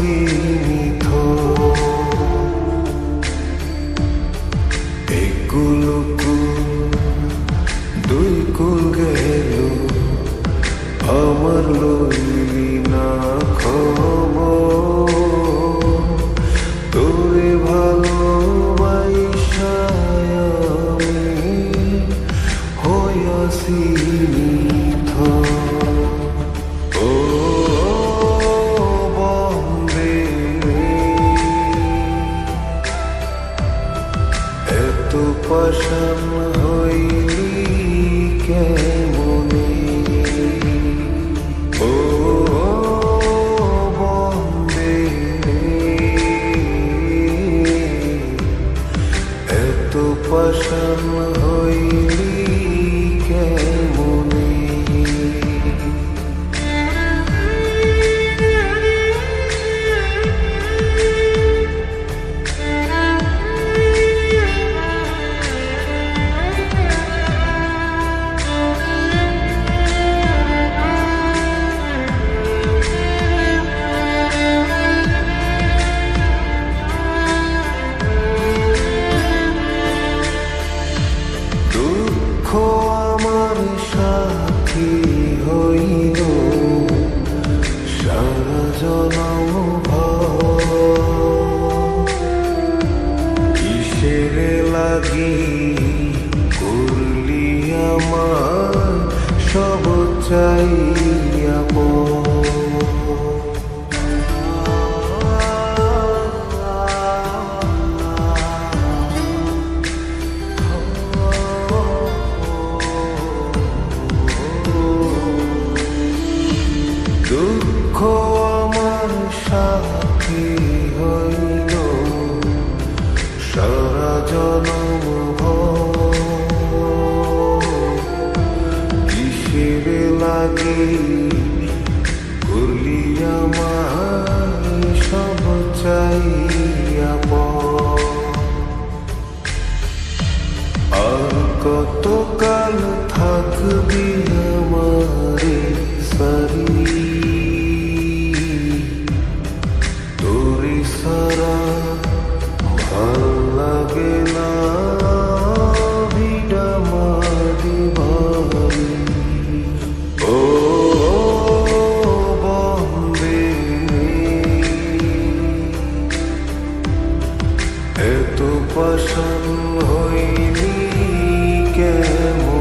সীমিত এগুলো দুই কুল গেল আমার লইলি না খবর। তোরে ভালোবাসায় আমি হইয়াছি এত হইলি হইলি কেমনে? ও বন্দে। এত পশম হইলি কেমনে? দুঃখ আমার সাথী হইল লাগে করলি আমার সব চাইয়া আর কতকাল থাকবি আমার সারি? তোর সারা ভালো লাগে বসন হইলি কেমন